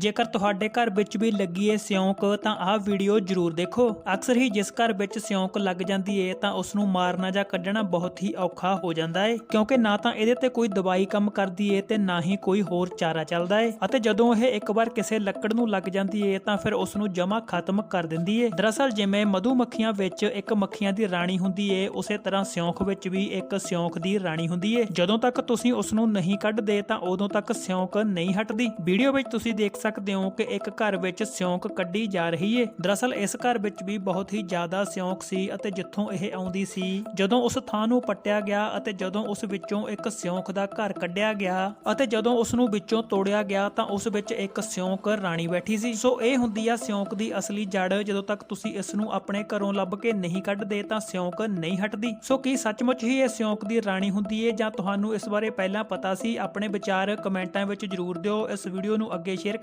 ਜੇਕਰ ਤੁਹਾਡੇ ਘਰ ਵਿੱਚ ਵੀ ਲੱਗੀ ਏ ਸਿਉਂਕ, ਤਾਂ ਆਹ ਵੀਡੀਓ ਜ਼ਰੂਰ ਦੇਖੋ। ਅਕਸਰ ਹੀ ਜਿਸ ਘਰ ਵਿੱਚ ਸਿਉਂਕ ਲੱਗ ਜਾਂਦੀ ਹੈ ਤਾਂ ਉਸ ਨੂੰ ਮਾਰਨਾ ਜਾਂ ਕੱਢਣਾ ਬਹੁਤ ਹੀ ਔਖਾ ਹੋ ਜਾਂਦਾ ਹੈ ਕਿਉਂਕਿ ਨਾ ਤਾਂ ਇਹਦੇ ਤੇ ਕੋਈ ਦਵਾਈ ਕੰਮ ਕਰਦੀ ਏ ਤੇ ਨਾ ਹੀ ਕੋਈ ਹੋਰ ਚਾਰਾ ਚੱਲਦਾ ਹੈ ਅਤੇ ਜਦੋਂ ਇਹ ਇੱਕ ਵਾਰ ਕਿਸੇ ਲੱਕੜ ਨੂੰ ਲੱਗ ਜਾਂਦੀ ਹੈ ਤਾਂ ਫਿਰ ਉਸ ਨੂੰ ਜਮਾ ਖਤਮ ਕਰ ਦਿੰਦੀ ਹੈ ਦਰਅਸਲ ਜਿਵੇਂ ਮਧੂ ਮੱਖੀਆਂ ਵਿੱਚ ਇੱਕ ਮੱਖੀਆਂ ਦੀ ਰਾਣੀ ਹੁੰਦੀ ਏ, ਉਸੇ ਤਰ੍ਹਾਂ ਸਿਉਂਖ ਵਿੱਚ ਵੀ ਇੱਕ ਸਿਉਂਖ ਦੀ ਰਾਣੀ ਹੁੰਦੀ ਏ। ਜਦੋਂ ਤੱਕ ਤੁਸੀਂ ਉਸ ਨੂੰ ਨਹੀਂ ਕੱਢਦੇ, ਤਾਂ ਉਦੋਂ ਤੱਕ ਸਿਉਂਕ ਨਹੀਂ ਹਟਦੀ। ਵੀਡੀਓ ਵਿੱਚ ਤੁਸੀਂ ਦੇਖ ਸਕਦੇ ਸਕਦੇ ਹੋ ਕਿ ਇੱਕ ਘਰ ਵਿੱਚ ਸਿਉਂਕ ਕੱਢੀ ਜਾ ਰਹੀ ਏ। ਦਰਅਸਲ, ਇਸ ਘਰ ਵਿੱਚ ਵੀ ਬਹੁਤ ਹੀ ਜ਼ਿਆਦਾ ਸਿਉਂਕ ਸੀ ਅਤੇ ਜਿੱਥੋਂ ਇਹ ਆਉਂਦੀ ਸੀ, ਜਦੋਂ ਉਸ ਥਾਂ ਨੂੰ ਪੱਟਿਆ ਗਿਆ ਅਤੇ ਜਦੋਂ ਉਸ ਵਿੱਚੋਂ ਇੱਕ ਸਿਉਂਕ ਦਾ ਘਰ ਕੱਢਿਆ ਗਿਆ ਅਤੇ ਜਦੋਂ ਉਸ ਨੂੰ ਵਿੱਚੋਂ ਤੋੜਿਆ ਗਿਆ, ਤਾਂ ਉਸ ਵਿੱਚ ਇੱਕ ਸਿਉਂਕ ਰਾਣੀ ਬੈਠੀ ਸੀ। ਸੋ ਇਹ ਹੁੰਦੀ ਆ ਸਿਉਂਕ ਦੀ ਅਸਲੀ ਜੜ ਜਦੋਂ ਤੱਕ ਤੁਸੀਂ ਇਸ ਨੂੰ ਆਪਣੇ ਘਰੋਂ ਲੱਭ ਕੇ ਨਹੀਂ ਕੱਢਦੇ, ਤਾਂ ਸਿਉਂਕ ਨਹੀਂ ਹਟਦੀ। ਸੋ ਕੀ ਸੱਚਮੁੱਚ ਹੀ ਇਹ ਸਿਉਂਕ ਦੀ ਰਾਣੀ ਹੁੰਦੀ ਏ, ਜਾਂ ਤੁਹਾਨੂੰ ਇਸ ਬਾਰੇ ਪਹਿਲਾਂ ਪਤਾ ਸੀ? ਆਪਣੇ ਵਿਚਾਰ ਕਮੈਂਟਾਂ ਵਿੱਚ ਜਰੂਰ ਦਿਓ। ਇਸ ਵੀਡੀਓ ਨੂੰ ਅੱਗੇ ਸ਼ੇਅਰ